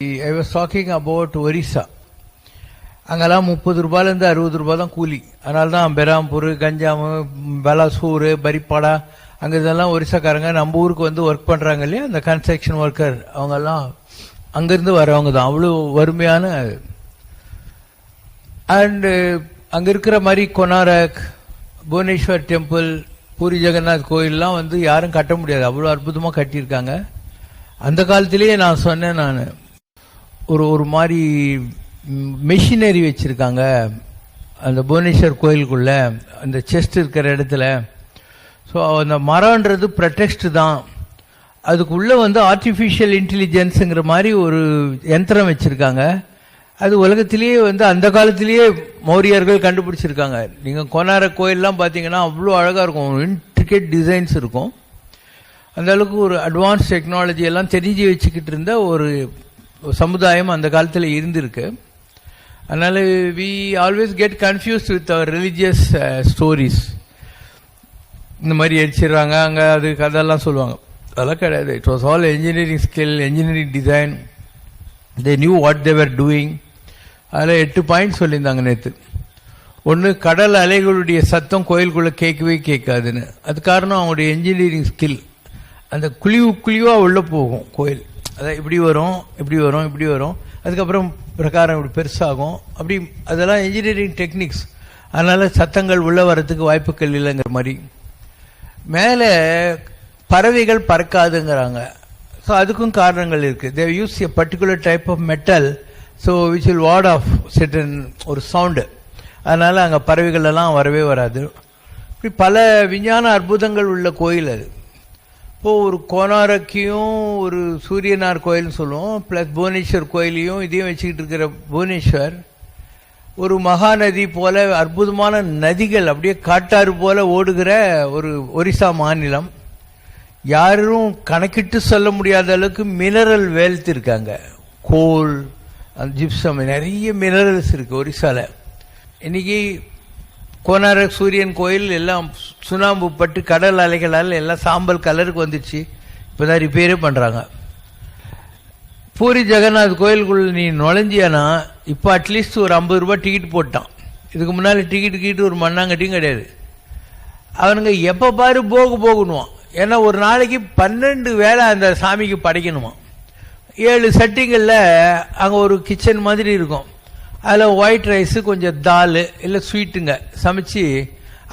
I was talking about Orissa அங்கெல்லாம் முப்பது ரூபாயிலேருந்து அறுபது ரூபாய் தான் கூலி. அதனால தான் பெராம்பூர் கஞ்சாமு பலாசூர் பரிப்பாடா அங்கே இதெல்லாம் ஒரிசாக்காரங்க நம்ம ஊருக்கு வந்து ஒர்க் பண்ணுறாங்க இல்லையா? அந்த கன்ஸ்ட்ரக்ஷன் ஒர்க்கர் அவங்கெல்லாம் அங்கேருந்து வரவங்க தான். அவ்வளோ வறுமையான அண்டு அங்கே இருக்கிற மாதிரி கொனாரக் புவனேஸ்வர் டெம்பிள் பூரி ஜெகநாத் கோயில்லாம் வந்து யாரும் கட்ட முடியாது. அவ்வளோ அற்புதமாக கட்டியிருக்காங்க. அந்த காலத்திலேயே நான் சொன்னேன் நான். ஒரு ஒரு மாதிரி மெஷினரி வச்சுருக்காங்க. அந்த புவனேஸ்வர் கோயிலுக்குள்ள அந்த செஸ்ட் இருக்கிற இடத்துல. ஸோ அந்த மரம்ன்றது ப்ரொடெக்ட் தான். அதுக்குள்ளே வந்து ஆர்டிஃபிஷியல் இன்டெலிஜென்ஸுங்கிற மாதிரி ஒரு யந்திரம் வச்சுருக்காங்க. அது உலகத்திலேயே வந்து அந்த காலத்திலேயே மௌரியர்கள் கண்டுபிடிச்சிருக்காங்க. நீங்கள் கொனார கோயிலெலாம் பார்த்தீங்கன்னா அவ்வளோ அழகாக இருக்கும். இன்ட்ரிகேட் டிசைன்ஸ் இருக்கும். அந்த அளவுக்கு ஒரு அட்வான்ஸ் டெக்னாலஜி எல்லாம் தெரிஞ்சு வச்சுக்கிட்டு இருந்த ஒரு சமுதாயம் அந்த காலத்தில் இருந்திருக்கு. அதனால் we always get confused with our religious stories இந்த மாதிரி அடிச்சிடுறாங்க அங்கே அது கதெல்லாம் சொல்லுவாங்க. அதெல்லாம் கிடையாது. It was all engineering skill engineering design they knew what they were doing அதில் எட்டு பாயிண்ட் சொல்லியிருந்தாங்க நேற்று ஒன்று கடல் அலைகளுடைய சத்தம் கோயிலுக்குள்ளே கேட்கவே கேட்காதுன்னு. அது காரணம் அவங்களுடைய என்ஜினியரிங் ஸ்கில் அந்த குழிவு குழிவாக உள்ளே போகும் கோயில். அதான் இப்படி வரும் இப்படி வரும் இப்படி வரும். அதுக்கப்புறம் பிரகாரம் இப்படி பெருசாகும். அப்படி அதெல்லாம் இன்ஜினியரிங் டெக்னிக்ஸ் அதனால் சத்தங்கள் உள்ளே வரத்துக்கு வாய்ப்புகள் இல்லைங்கிற மாதிரி. மேலே பறவைகள் பறக்காதுங்கிறாங்க. ஸோ அதுக்கும் காரணங்கள் இருக்குது they use a particular type of metal so which will ward off certain ஒரு சவுண்டு அதனால் அங்கே பறவைகள் எல்லாம் வரவே வராது. இப்படி பல விஞ்ஞான அற்புதங்கள் உள்ள கோயில் அது. இப்போது ஒரு கோனாரக்கியும் ஒரு சூரியனார் கோயில்னு சொல்லுவோம். ப்ளஸ் புவனேஸ்வர் கோயிலையும் இதையும் வச்சுக்கிட்டு இருக்கிற புவனேஸ்வர் ஒரு மகாநதி போல அற்புதமான நதிகள் அப்படியே காட்டாறு போல ஓடுகிற ஒரு ஒரிசா மாநிலம். யாரும் கணக்கிட்டு சொல்ல முடியாத அளவுக்கு மினரல் வெல்த் இருக்காங்க கோல் ஜிப்சம் நிறைய மினரல்ஸ் இருக்கு ஒரிசால. இன்னைக்கு கோனாரக் சூரியன் கோயில் எல்லாம் சுண்ணாம்பு பட்டு கடல் அலைகளால் எல்லாம் சாம்பல் கலருக்கு வந்துச்சு. இப்போதான் ரிப்பேரே பண்ணுறாங்க பூரி ஜெகநாத் கோயிலுக்குள்ள நீ நுழைஞ்சியானா இப்போ அட்லீஸ்ட் ஒரு ஐம்பது ரூபா டிக்கெட் போட்டான். இதுக்கு முன்னால் டிக்கெட் கீட்டு ஒரு மண்ணாங்கட்டியும் கிடையாது. அவனுங்க எப்போ பாரு போக போகணுவான். ஏன்னா ஒரு நாளைக்கு பன்னெண்டு வேலை அந்த சாமிக்கு படைக்கணுமா. ஏழு சட்டிங்களில் அங்கே ஒரு கிச்சன் மாதிரி இருக்கும். அதில் ஒயிட் ரைஸு கொஞ்சம் தால் இல்லை ஸ்வீட்டுங்க சமைச்சு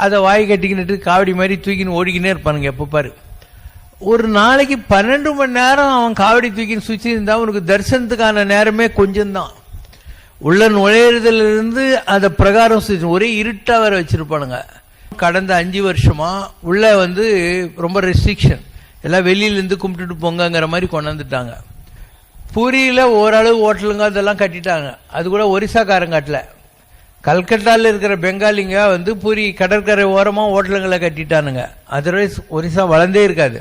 அதை வாய் கட்டிக்கின்னுட்டு காவடி மாதிரி தூக்கின்னு ஓடிக்கினே இருப்பானுங்க எப்போ பாரு. ஒரு நாளைக்கு பன்னெண்டு மணி நேரம் அவன் காவடி தூக்கின்னு சுற்றி இருந்தால் அவனுக்கு தரிசனத்துக்கான நேரமே கொஞ்சம்தான். உள்ள நுழையிறதுலேருந்து அதை அந்த பிரகாரம் சுவிச்சு ஒரே இருட்டாக வேற வச்சுருப்பானுங்க. கடந்த அஞ்சு வருஷமாக உள்ள வந்து ரொம்ப ரெஸ்ட்ரிக்ஷன் எல்லாம் வெளியிலேருந்து கும்பிட்டுட்டு போங்கங்கிற மாதிரி கொண்டாந்துட்டாங்க. பூரியில் ஓரளவு ஹோட்டலுங்க அதெல்லாம் கட்டிட்டாங்க. அது கூட ஒரிசாக்காரங்க கட்டல. கல்கட்டாவில் இருக்கிற பெங்காலிங்க வந்து பூரி கடற்கரை ஓரமாக ஹோட்டலுங்களை கட்டிட்டானுங்க. அதர்வைஸ் ஒரிசா வளர்ந்தே இருக்காது.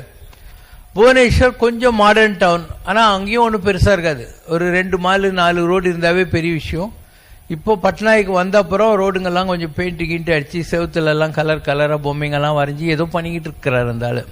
புவனேஸ்வர் கொஞ்சம் மாடர்ன் டவுன் ஆனால் அங்கேயும் ஒன்றும் பெருசாக இருக்காது. ஒரு ரெண்டு மாலு நாலு ரோடு இருந்தாவே பெரிய விஷயம். இப்போ பட்னாய்க்கு வந்த அப்புறம் ரோடுங்கெல்லாம் கொஞ்சம் பெயிண்ட் கிண்ட்டு அடிச்சு செவத்துலலாம் கலர் கலராக பொம்மைங்கெல்லாம் வரைஞ்சி ஏதோ பண்ணிக்கிட்டு இருக்கிறாரு இருந்தாலும்